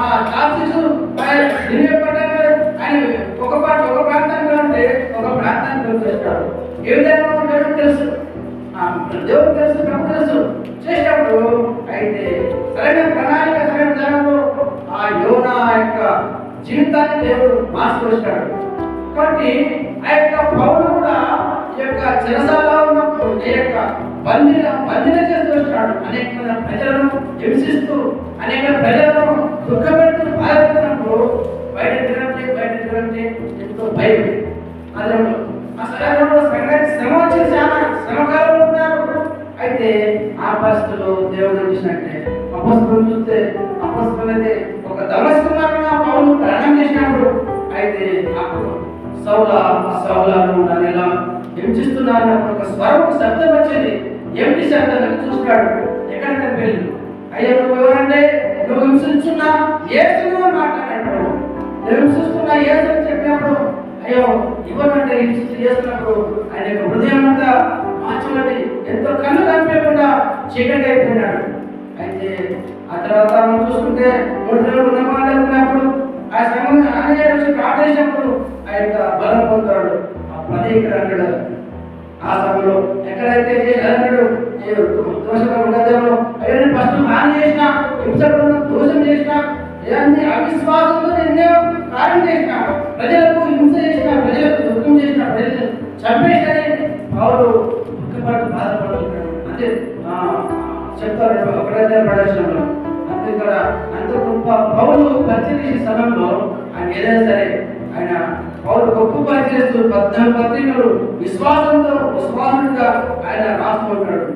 ఆ టాక్సిస్ నిలబడ్డారు ఆయన ఒక ఒక ప్రాంతంలో ఉంటే ఒక ప్రాంతానికి వచ్చేస్తాడు. ఏ విధంగా ఉంటాడో తెలుసు. ఆ, దేవుడు తెలుసు ప్రభు తెలుసు. చేసినప్పుడు అయితే సరైన ప్రణాళిక సరైన ధనంలో ఆ యోన యొక్క జీవితాన్ని దేవుడు మార్చుకొచ్చాడు కాబట్టి ఆ యొక్క పౌరులు కూడా ఈ యొక్క చెరసాలలో ఉన్నప్పుడు ఈ యొక్క బందిన బందిన చేస్తూ వచ్చాడు. అనేక ప్రజలను హింసిస్తూ అనేక ప్రజలను దుఃఖపెడుతూ బాధపెడుతున్నప్పుడు బయట తిరగండి బయట తిరగండి ఎంతో భయం. అదే ఆ సమయంలో సంఘానికి శ్రమ వచ్చింది చాలా. శ్రమకాలంలో ఉన్నారు అయితే ఆ పరిస్థితుల్లో దేవుడు చూసినట్టే అపస్తులను చూస్తే అపస్తులు అయితే ఒక దమస్కుమారుగా పౌరులు ప్రయాణం చేసినప్పుడు అయితే అప్పుడు సౌల సౌల నన్ను ఎలా హింసిస్తున్నాను అప్పుడు ఒక స్వరం శబ్దం వచ్చింది. ఏమిటి శబ్దం? అని చూస్తాడు ఎక్కడ కనిపించదు అయ్యా నువ్వు హింసించున్నా ఏసును అని మాట్లాడాడు నువ్వు ఏసు అని చెప్పినప్పుడు అయ్యో ఇవ్వనంటే హింసిస్తూ చేస్తున్నప్పుడు ఆయన యొక్క హృదయం అంతా మార్చబడి ఎంతో కన్ను కనిపించకుండా చీకటి అయిపోయినాడు. అయితే ఆ తర్వాత మనం చూసుకుంటే మూడు రోజులు ఉన్నప్పుడు ఆ సమయం ఆంజనేయ వచ్చి ప్రార్థించినప్పుడు ఆ యొక్క బలం పొందుతాడు. ఆ పది ఇక్కడ అంటాడు ఆ సమయంలో ఎక్కడైతే అన్నాడు దోషం గతంలో అయ్యో నేను ఫస్ట్ హాని చేసిన హింసకుండా దోష చేసిన. ఇవన్నీ అవిశ్వాసంతో ఎన్నో కార్యం చేసిన ప్రజలకు హింస చేసిన ప్రజలకు దుఃఖం చేసిన ప్రజలు చంపేసని పౌరు దుఃఖపడుతూ బాధపడుతున్నాడు. అంటే చెప్తారు ఒకటైతే ప్రదర్శనలో అంతే ఇక్కడ అంత గొప్ప పౌరులు పరిచయ సమయంలో ఆయన ఏదైనా సరే ఆయన పౌరు గొప్ప పరిచయస్తూ పద్నాలుగు పత్రికలు విశ్వాసంతో విశ్వాసంగా ఆయన రాస్తూ ఉంటాడు.